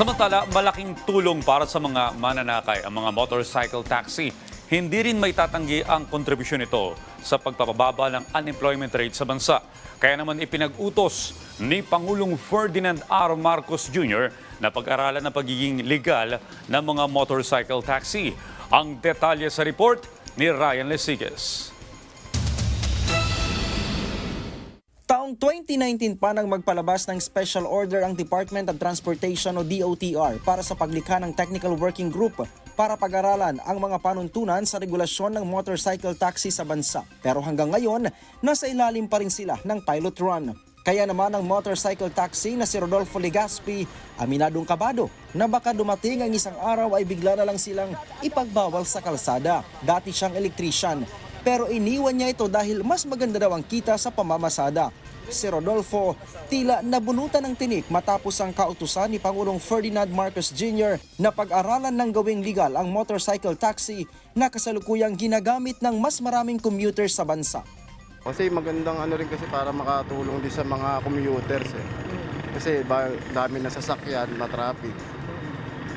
Samantala, malaking tulong para sa mga mananakay ang mga motorcycle taxi. Hindi rin may tatanggi ang kontribusyon nito sa pagpapababa ng unemployment rate sa bansa. Kaya naman ipinag-utos ni Pangulong Ferdinand R. Marcos Jr. na pag-aralan ng pagiging legal ng mga motorcycle taxi. Ang detalye sa report ni Ryan Lesiges. Taong 2019 pa nang magpalabas ng special order ang Department of Transportation o DOTR para sa paglikha ng Technical Working Group para pag-aralan ang mga panuntunan sa regulasyon ng motorcycle taxi sa bansa. Pero hanggang ngayon, nasa ilalim pa rin sila ng pilot run. Kaya naman ang motorcycle taxi na si Rodolfo Legaspi, aminadong kabado na baka dumating ang isang araw ay bigla na lang silang ipagbawal sa kalsada. Dati siyang electrician pero iniwan niya ito dahil mas maganda daw ang kita sa pamamasada. Si Rodolfo tila nabunutan ng tinik matapos ang kautusan ni Pangulong Ferdinand Marcos Jr. na pag-aralan ng gawing legal ang motorcycle taxi na kasalukuyang ginagamit ng mas maraming commuters sa bansa. Kasi magandang ano rin kasi para makatulong din sa mga commuters eh. Kasi ba, dami na sasakyan, matraffic.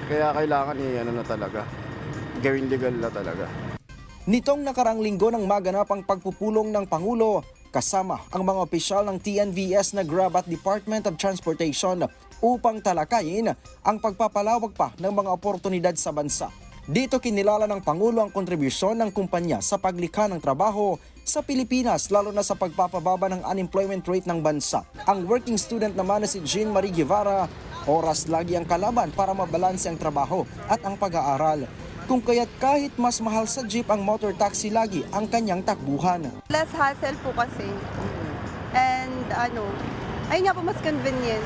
Kaya kailangan i ano na talaga. Gawin legal na talaga. Nitong nakarang linggo nang maganap ang pagpupulong ng Pangulo kasama ang mga opisyal ng TNVS na grab at Department of Transportation upang talakayin ang pagpapalawag pa ng mga oportunidad sa bansa. Dito kinilala ng Pangulo ang kontribusyon ng kumpanya sa paglikha ng trabaho sa Pilipinas lalo na sa pagpapababa ng unemployment rate ng bansa. Ang working student naman na si Jean Marie Guevara, oras lagi ang kalaban para mabalanse ang trabaho at ang pag-aaral. Kung kaya't kahit mas mahal sa jeep ang motor taxi lagi ang kanyang takbuhan. Less hassle po kasi. And ano, ayun nga po mas convenient.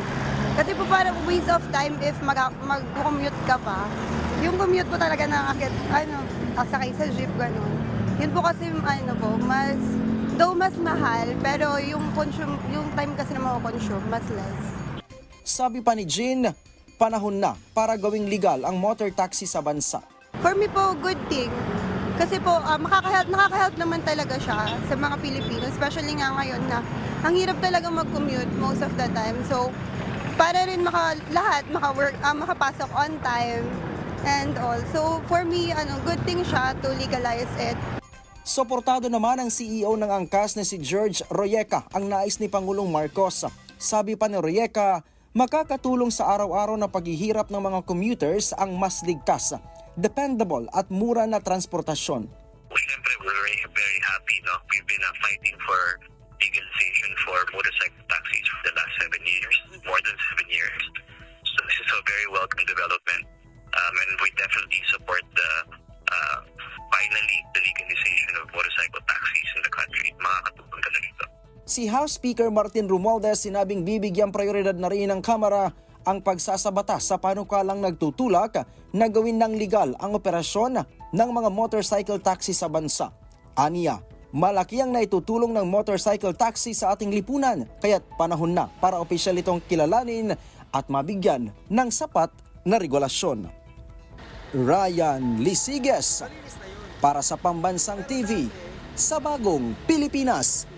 Kasi po parang waste of time if mag- mag-commute ka pa. Yung commute po talaga na akit, ano, kasakay sa jeep, ganun. Yun po kasi, ano po, mas, though mas mahal, pero yung consume, yung time kasi na mako-consume, mas less. Sabi pa ni Jean, panahon na para gawing legal ang motor taxi sa bansa. For me po, good thing. Kasi po, ah, makaka-help, nakaka-help naman talaga siya sa mga Pilipino. Especially nga ngayon na ang hirap talaga mag-commute most of the time. So, para rin maka, lahat maka-work, ah, makapasok on time and all. So, for me, ano, good thing siya to legalize it. Suportado naman ang CEO ng angkas na si George Royeca ang nais ni Pangulong Marcos. Sabi pa ni Royeca, makakatulong sa araw-araw na paghihirap ng mga commuters ang mas ligtas, dependable at mura na transportasyon. Siyempre, we're very, very happy. No? We've been uh, fighting for legalization for motorcycle taxis for the last seven years, more than seven years. So this is a very welcome development. Um, and we definitely support the uh, finally the legalization of motorcycle taxis in the country. Makakatulong talaga ito. Si House Speaker Martin Romualdez sinabing bibigyan prioridad na rin ng Kamara ang pagsasabata sa panukalang nagtutulak na gawin ng legal ang operasyon ng mga motorcycle taxi sa bansa. Aniya, malaki ang naitutulong ng motorcycle taxi sa ating lipunan kaya't panahon na para opisyal itong kilalanin at mabigyan ng sapat na regulasyon. Ryan Lisiges para sa Pambansang TV sa Bagong Pilipinas.